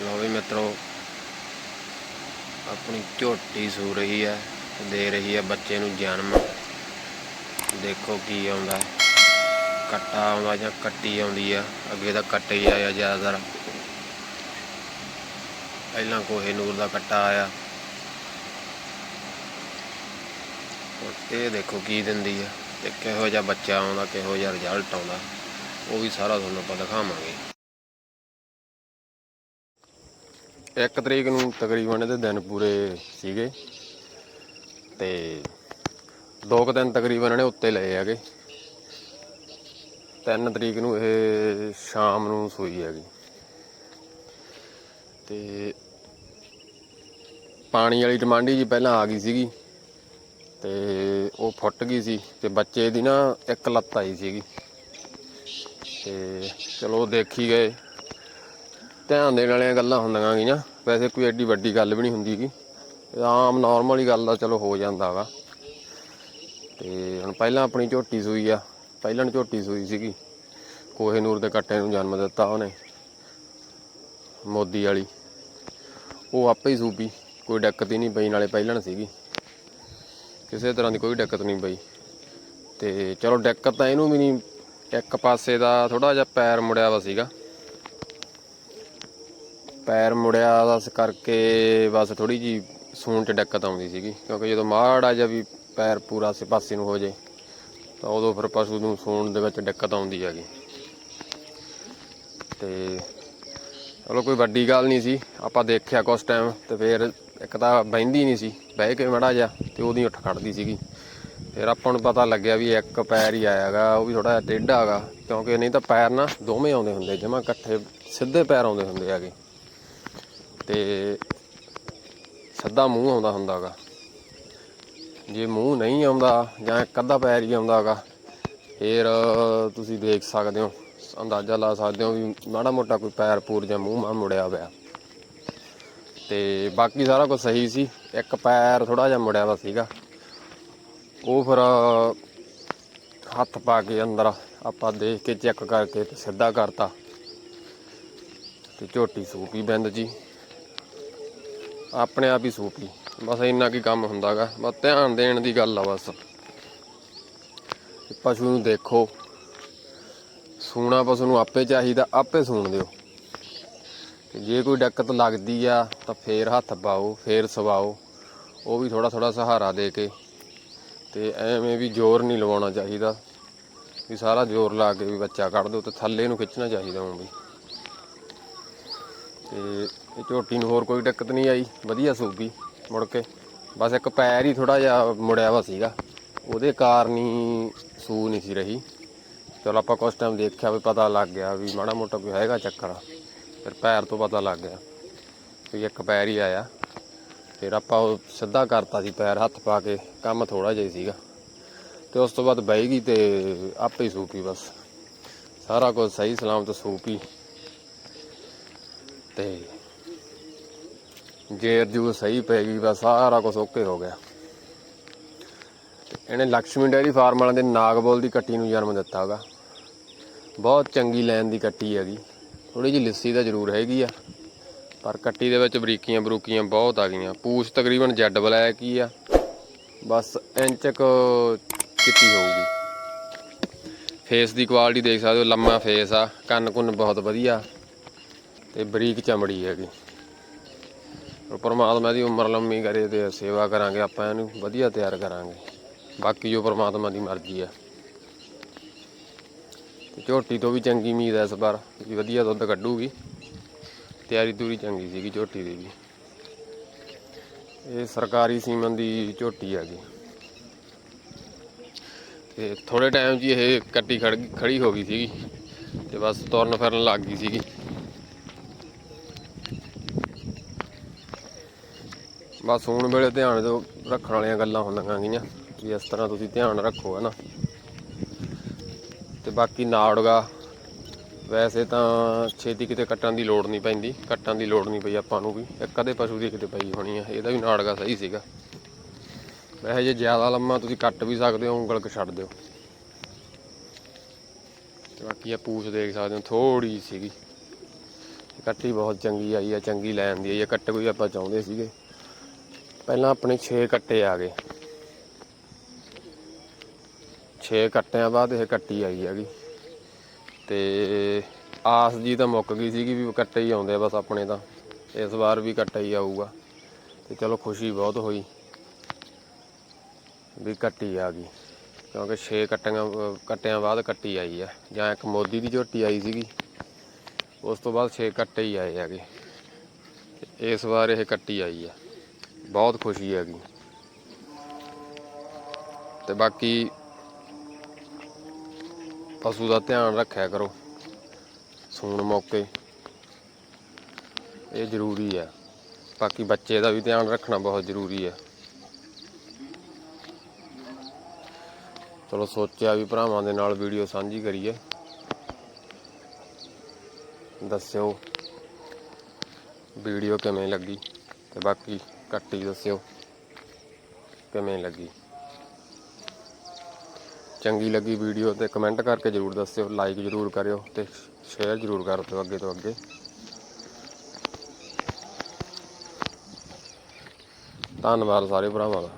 ਲੋ ਵੀ ਮਿੱਤਰੋ, ਆਪਣੀ ਝੋਟੀ ਸੂ ਰਹੀ ਹੈ, ਦੇ ਰਹੀ ਹੈ ਬੱਚੇ ਨੂੰ ਜਨਮ। ਦੇਖੋ ਕੀ ਆਉਂਦਾ ਕੱਟਾ ਆਉਂਦਾ ਜਾਂ ਕੱਟੀ ਆਉਂਦੀ ਆ, ਅੱਗੇ ਤਾਂ ਕੱਟੇ ਹੀ ਆਇਆ ਜ਼ਿਆਦਾਤਰ। ਪਹਿਲਾਂ ਕੋਹੇ ਨੂਰ ਦਾ ਕੱਟਾ ਆਇਆ। ਇਹ ਦੇਖੋ ਕੀ ਦਿੰਦੀ ਆ ਤੇ ਕਿਹੋ ਜਿਹਾ ਬੱਚਾ ਆਉਂਦਾ, ਕਿਹੋ ਜਿਹਾ ਰਿਜ਼ਲਟ ਆਉਂਦਾ, ਉਹ ਵੀ ਸਾਰਾ ਤੁਹਾਨੂੰ ਆਪਾਂ ਦਿਖਾਵਾਂਗੇ। ਇੱਕ ਤਰੀਕ ਨੂੰ ਤਕਰੀਬਨ ਇਹਦੇ ਦਿਨ ਪੂਰੇ ਸੀਗੇ ਤੇ ਦੋ ਕੁ ਦਿਨ ਤਕਰੀਬਨ ਇਹਨੇ ਉੱਤੇ ਲਏ ਹੈਗੇ। ਤਿੰਨ ਤਰੀਕ ਨੂੰ ਇਹ ਸ਼ਾਮ ਨੂੰ ਸੂਈ ਹੈਗੀ। ਤੇ ਪਾਣੀ ਵਾਲੀ ਟਮਾਂਡੀ ਜੀ ਪਹਿਲਾਂ ਆ ਗਈ ਸੀਗੀ ਤੇ ਉਹ ਫੁੱਟ ਗਈ ਸੀ ਤੇ ਬੱਚੇ ਦੀ ਨਾ ਇੱਕ ਲੱਤ ਆਈ ਸੀਗੀ। ਤੇ ਚਲੋ ਦੇਖੀ ਗਏ। ਧਿਆਨ ਦੇਣ ਵਾਲੀਆਂ ਗੱਲਾਂ ਹੁੰਦੀਆਂ ਗੀਆਂ ਵੈਸੇ ਕੋਈ ਐਡੀ ਵੱਡੀ ਗੱਲ ਵੀ ਨਹੀਂ ਹੁੰਦੀ ਗੀ। ਇਹ ਆਮ ਨਾਰਮਲ ਹੀ ਗੱਲ ਦਾ ਚਲੋ ਹੋ ਜਾਂਦਾ ਵਾ। ਤੇ ਹੁਣ ਪਹਿਲਾਂ ਆਪਣੀ ਝੋਟੀ ਸੂਈ ਆ, ਪਹਿਲਾਂ ਝੋਟੀ ਸੂਈ ਸੀਗੀ। ਕੋਹੇ ਨੂਰ ਦੇ ਕੱਟੇ ਨੂੰ ਜਨਮ ਦਿੱਤਾ ਉਹਨੇ, ਮੋਦੀ ਵਾਲੀ। ਉਹ ਆਪੇ ਹੀ ਸੂਬੀ ਕੋਈ ਦਿੱਕਤ ਹੀ ਨਹੀਂ ਪਈ, ਨਾਲੇ ਪਹਿਲਣ ਸੀਗੀ। ਕਿਸੇ ਤਰ੍ਹਾਂ ਦੀ ਕੋਈ ਦਿੱਕਤ ਨਹੀਂ ਪਈ। ਤੇ ਚਲੋ ਦਿੱਕਤ ਤਾਂ ਇਹਨੂੰ ਵੀ ਨਹੀਂ, ਇੱਕ ਪਾਸੇ ਦਾ ਥੋੜਾ ਜਿਹਾ ਪੈਰ ਮੁੜਿਆ ਵਾ ਸੀਗਾ। ਪੈਰ ਮੁੜਿਆ ਦਾ ਕਰਕੇ ਬਸ ਥੋੜੀ ਜੀ ਸੂਣ ਚ ਦਿੱਕਤ ਆਉਂਦੀ ਸੀਗੀ, ਕਿਉਂਕਿ ਜਦੋਂ ਮਾੜਾ ਜਿਹਾ ਵੀ ਪੈਰ ਪੂਰਾ ਸੇ, ਪਾਸੇ ਨੂੰ ਹੋ ਜੇ, ਤਾਂ ਉਦੋਂ ਫਿਰ ਪਸ਼ੂ ਨੂੰ ਸੂਣ ਦੇ ਵਿੱਚ ਦਿੱਕਤ ਆਉਂਦੀ ਹੈਗੀ। ਤੇ ਚਲੋ ਕੋਈ ਵੱਡੀ ਗੱਲ ਨਹੀਂ ਸੀ, ਆਪਾਂ ਦੇਖਿਆ ਕੁਛ ਟਾਈਮ ਤੇ ਫਿਰ ਇੱਕ ਤਾਂ ਬਹਿੰਦੀ ਨਹੀਂ ਸੀ, ਬਹਿ ਕੇ ਮੜਾ ਜਾ ਤੇ ਉਹਦੀ ਉੱਠ ਖੜਦੀ ਸੀਗੀ। ਫਿਰ ਆਪਾਂ ਨੂੰ ਪਤਾ ਲੱਗਿਆ ਵੀ ਇੱਕ ਪੈਰ ਹੀ ਆਇਆਗਾ ਉਹ ਵੀ ਥੋੜਾ ਜਿਹਾ ਟੇਢਾ ਹੈਗਾ, ਕਿਉਂਕਿ ਨਹੀਂ ਤਾਂ ਪੈਰ ਨਾ ਦੋਵੇਂ ਆਉਂਦੇ ਹੁੰਦੇ, ਜਮਾ ਇਕੱਠੇ ਸਿੱਧੇ ਪੈਰ ਆਉਂਦੇ ਹੁੰਦੇ ਹੈਗੇ। ਤੇ ਸਿੱਧਾ ਮੂੰਹ ਆਉਂਦਾ ਹੁੰਦਾਗਾ। ਜੇ ਮੂੰਹ ਨਹੀਂ ਆਉਂਦਾ ਜਾਂ ਇੱਕ ਅੱਧਾ ਪੈਰ ਹੀ ਆਉਂਦਾਗਾ, ਫਿਰ ਤੁਸੀਂ ਦੇਖ ਸਕਦੇ ਹੋ, ਅੰਦਾਜ਼ਾ ਲਾ ਸਕਦੇ ਹੋ ਵੀ ਮਾੜਾ ਮੋਟਾ ਕੋਈ ਪੈਰ ਪੂਰ ਜਾਂ ਮੂੰਹ ਮਾਂ ਮੁੜਿਆ ਹੋਇਆ। ਤੇ ਬਾਕੀ ਸਾਰਾ ਕੁਝ ਸਹੀ ਸੀ, ਇੱਕ ਪੈਰ ਥੋੜਾ ਜਿਹਾ ਮੁੜਿਆ ਵਾ ਸੀਗਾ। ਉਹ ਫਿਰ ਹੱਥ ਪਾ ਕੇ ਅੰਦਰ ਆਪਾਂ ਦੇਖ ਕੇ ਚੈੱਕ ਕਰਕੇ ਤੇ ਸਿੱਧਾ ਕਰਤਾ। ਤੇ ਝੋਟੀ ਸੂਪੀ ਬਿੰਦ ਜੀ। ਆਪਣੇ ਆਪ ਹੀ ਸੂਪੀ ਬਸ ਇੰਨਾ ਕੀ ਕੰਮ ਹੁੰਦਾਗਾ। ਬਸ ਧਿਆਨ ਦੇਣ ਦੀ ਗੱਲ ਆ ਬਸ। ਪਸ਼ੂ ਨੂੰ ਦੇਖੋ। ਸੂਣਾ ਪਸ਼ੂ ਨੂੰ ਆਪੇ ਚਾਹੀਦਾ, ਆਪੇ ਸੂਣ ਦਿਓ। ਜੇ ਕੋਈ ਦਿੱਕਤ ਲੱਗਦੀ ਆ, ਤਾਂ ਫੇਰ ਹੱਥ ਪਾਓ, ਫੇਰ ਸਵਾਓ। ਉਹ ਵੀ ਥੋੜਾ ਥੋੜਾ ਸਹਾਰਾ ਦੇ ਕੇ। ਤੇ ਐਵੇਂ ਵੀ ਜ਼ੋਰ ਨਹੀਂ ਲਵਾਉਣਾ ਚਾਹੀਦਾ। ਵੀ ਸਾਰਾ ਜ਼ੋਰ ਲਾ ਕੇ ਵੀ ਬੱਚਾ ਕੱਢ ਦਿਓ ਤੇ ਥੱਲੇ ਨੂੰ ਖਿੱਚਣਾ ਚਾਹੀਦਾ ਹੁਣ ਵੀ। ਤੇ ਇਹ ਝੋਟੀ ਨੂੰ ਹੋਰ ਕੋਈ ਦਿੱਕਤ ਨਹੀਂ ਆਈ, ਵਧੀਆ ਸੂਗੀ ਮੁੜ ਕੇ। ਬਸ ਇੱਕ ਪੈਰ ਹੀ ਥੋੜਾ ਜਿਹਾ ਮੁੜਿਆ ਵਾ ਸੀਗਾ। ਉਹਦੇ ਕਾਰਨ ਹੀ ਸੂ ਨਹੀਂ ਸੀ ਰਹੀ। ਚਲੋ ਆਪਾਂ ਕੁਛ ਟਾਈਮ ਦੇਖਿਆ ਵੀ ਪਤਾ ਲੱਗ ਗਿਆ ਵੀ ਮਾੜਾ ਮੋਟਾ ਕੋਈ ਹੈਗਾ ਚੱਕਰ। ਫਿਰ ਪੈਰ ਤੋਂ ਪਤਾ ਲੱਗ ਗਿਆ ਵੀ ਇੱਕ ਪੈਰ ਹੀ ਆਇਆ। ਫਿਰ ਆਪਾਂ ਉਹ ਸਿੱਧਾ ਕਰਤਾ ਸੀ ਪੈਰ ਹੱਥ ਪਾ ਕੇ, ਕੰਮ ਥੋੜਾ ਜਿਹਾ ਸੀਗਾ। ਤੇ ਉਸ ਤੋਂ ਬਾਅਦ ਬਹਿ ਗਈ ਤੇ ਆਪੇ ਹੀ ਸੂਪੀ ਬਸ। ਸਾਰਾ ਕੁਝ ਸਹੀ ਸਲਾਮਤ ਸੂਪੀ ਤੇ ਜੇਰ ਜੂ ਸਹੀ ਪੈ ਗਈ, ਬਸ ਸਾਰਾ ਕੁਝ ਓਕੇ ਹੋ ਗਿਆ। ਇਹਨੇ ਲక్ష్ਮੀ ਡੈਰੀ ਫਾਰਮ ਵਾਲਿਆਂ ਦੇ ਨਾਗਬੋਲ ਦੀ ਕੱਟੀ ਨੂੰ ਜਨਮ ਦਿੱਤਾ ਹੈਗਾ ਬਹੁਤ ਚੰਗੀ ਲੈਣ ਦੀ ਕੱਟੀ ਹੈਗੀ। ਥੋੜੀ ਜਿਹੀ ਲਿੱਸੀ ਤਾਂ ਜ਼ਰੂਰ ਹੈਗੀ ਆ। ਪਰ ਕੱਟੀ ਦੇ ਵਿੱਚ ਬਰੀਕੀਆਂ ਬਰੂਕੀਆਂ ਬਹੁਤ ਆ ਗਈਆਂ। ਪੂਛ ਤਕਰੀਬਨ ਜੈਡ ਬਲੈਕ ਹੀ ਆ। ਬਸ ਇੰਚ ਕੁ ਚਿੱਟੀ ਹੋਊਗੀ। ਫੇਸ ਦੀ ਕੁਆਲਿਟੀ ਦੇਖ ਸਕਦੇ ਹੋ, ਲੰਮਾ ਫੇਸ ਆ। ਕੰਨ ਕੁੰਨ ਬਹੁਤ ਵਧੀਆ। ਤੇ ਬਰੀਕ ਚਮੜੀ ਹੈਗੀ। ਪਰਮਾਤਮਾ ਦੀ ਉਮਰ ਲੰਮੀ ਕਰੇ ਤੇ ਸੇਵਾ ਕਰਾਂਗੇ, ਆਪਾਂ ਇਹਨੂੰ ਵਧੀਆ ਤਿਆਰ ਕਰਾਂਗੇ। ਬਾਕੀ ਜੋ ਪਰਮਾਤਮਾ ਦੀ ਮਰਜ਼ੀ ਆ। ਤੇ ਝੋਟੀ ਤੋਂ ਵੀ ਚੰਗੀ ਉਮੀਦ ਹੈ ਇਸ ਵਾਰ, ਵੀ ਵਧੀਆ ਦੁੱਧ ਕੱਢੂਗੀ। ਤਿਆਰੀ ਤੂਰੀ ਚੰਗੀ ਸੀਗੀ ਝੋਟੀ ਦੀ ਵੀ। ਇਹ ਸਰਕਾਰੀ ਸੀਮਨ ਦੀ ਝੋਟੀ ਹੈਗੀ। ਤੇ ਥੋੜੇ ਟਾਈਮ 'ਚ ਇਹ ਕੱਟੀ ਖੜ ਗਈ- ਖੜੀ ਹੋ ਗਈ ਸੀਗੀ। ਤੇ ਬਸ ਤੁਰਨ ਫਿਰਨ ਲੱਗ ਗਈ ਸੀਗੀ। ਬਸ ਹੁਣ ਵੇਲੇ ਧਿਆਨ ਦਿਓ ਰੱਖਣ ਵਾਲੀਆਂ ਗੱਲਾਂ ਹੁੰਦੀਆਂ ਗਈਆਂ ਵੀ ਇਸ ਤਰ੍ਹਾਂ ਤੁਸੀਂ ਧਿਆਨ ਰੱਖੋ ਹਨਾ ਤੇ ਬਾਕੀ ਨਾੜਗਾ, ਵੈਸੇ ਤਾਂ ਛੇਤੀ ਕਿਤੇ ਕੱਟਣ ਦੀ ਲੋੜ ਨਹੀਂ ਪੈਂਦੀ, ਕੱਟਣ ਦੀ ਲੋੜ ਨਹੀਂ ਪਈ ਆਪਾਂ ਨੂੰ ਵੀ। ਇੱਕ ਅਦੇ ਪਸ਼ੂ ਦੀ ਕਿਤੇ ਪਈ ਹੋਣੀ ਆ, ਇਹਦਾ ਵੀ ਨਾੜਗਾ ਸਹੀ ਸੀਗਾ। ਵੈਸੇ ਜੇ ਜ਼ਿਆਦਾ ਲੰਮਾ ਤੁਸੀਂ ਕੱਟ ਵੀ ਸਕਦੇ ਹੋ, ਉਂਗਲ ਕ ਛੱਡ ਦਿਓ। ਤੇ ਬਾਕੀ ਆ ਪੂਛ ਦੇਖ ਸਕਦੇ ਹੋ ਥੋੜੀ ਸੀਗੀ। ਕੱਟੀ ਬਹੁਤ ਚੰਗੀ ਆਈ ਆ, ਚੰਗੀ ਲੈਣ ਦੀ ਆਈ ਆ, ਕੱਟ ਕੋਈ ਆਪਾਂ ਚਾਹੁੰਦੇ ਸੀਗੇ। ਪਹਿਲਾਂ ਆਪਣੇ 6 ਕੱਟੇ ਆ ਗਏ। 6 ਕੱਟਿਆਂ ਬਾਅਦ ਇਹ ਕੱਟੀ ਆਈ ਹੈਗੀ। ਤੇ ਆਸ ਜੀ ਤਾਂ ਮੁੱਕ ਗਈ ਸੀਗੀ ਵੀ ਕੱਟੇ ਹੀ ਆਉਂਦੇ ਆ ਬਸ ਆਪਣੇ ਤਾਂ। ਇਸ ਵਾਰ ਵੀ ਕੱਟਾ ਹੀ ਆਊਗਾ। ਤੇ ਚਲੋ ਖੁਸ਼ੀ ਬਹੁਤ ਹੋਈ ਵੀ ਕੱਟੀ ਆ ਗਈ। ਕਿਉਂਕਿ 6 ਕੱਟੀਆਂ, ਕੱਟਿਆਂ ਬਾਅਦ ਕੱਟੀ ਆਈ ਆ। ਜਾਂ ਇੱਕ ਮੋਦੀ ਦੀ ਝੋਟੀ ਆਈ ਸੀਗੀ। ਉਸ ਤੋਂ ਬਾਅਦ 6 ਕੱਟੇ ਹੀ ਆਏ ਹੈਗੇ। ਇਸ ਵਾਰ ਇਹ ਕੱਟੀ ਆਈ ਆ। ਬਹੁਤ ਖੁਸ਼ੀ ਹੈਗੀ। ਤੇ ਬਾਕੀ ਪਸ਼ੂ ਦਾ ਧਿਆਨ ਰੱਖਿਆ ਕਰੋ, ਸੂਣ ਮੌਕੇ। ਇਹ ਜ਼ਰੂਰੀ ਹੈ। ਬਾਕੀ ਬੱਚੇ ਦਾ ਵੀ ਧਿਆਨ ਰੱਖਣਾ ਬਹੁਤ ਜ਼ਰੂਰੀ ਹੈ। ਚਲੋ ਸੋਚਿਆ ਵੀ ਭਰਾਵਾਂ ਦੇ ਨਾਲ ਵੀਡੀਓ ਸਾਂਝੀ ਕਰੀਏ। ਦੱਸਿਓ ਵੀਡੀਓ ਕਿਵੇਂ ਲੱਗੀ ਤੇ ਬਾਕੀ ਕੱਟੀ ਦੱਸਿਓ। ਕਿਵੇਂ ਲੱਗੀ? ਚੰਗੀ ਲੱਗੀ ਵੀਡੀਓ ਤੇ ਕਮੈਂਟ ਕਰਕੇ ਜਰੂਰ ਦੱਸਿਓ ਲਾਈਕ ਜਰੂਰ ਕਰਿਓ ਤੇ ਸ਼ੇਅਰ ਜਰੂਰ ਕਰ ਦਿਓ ਅੱਗੇ ਤੋਂ ਅੱਗੇ। ਧੰਨਵਾਦ ਸਾਰੇ ਭਰਾਵਾਂ ਦਾ।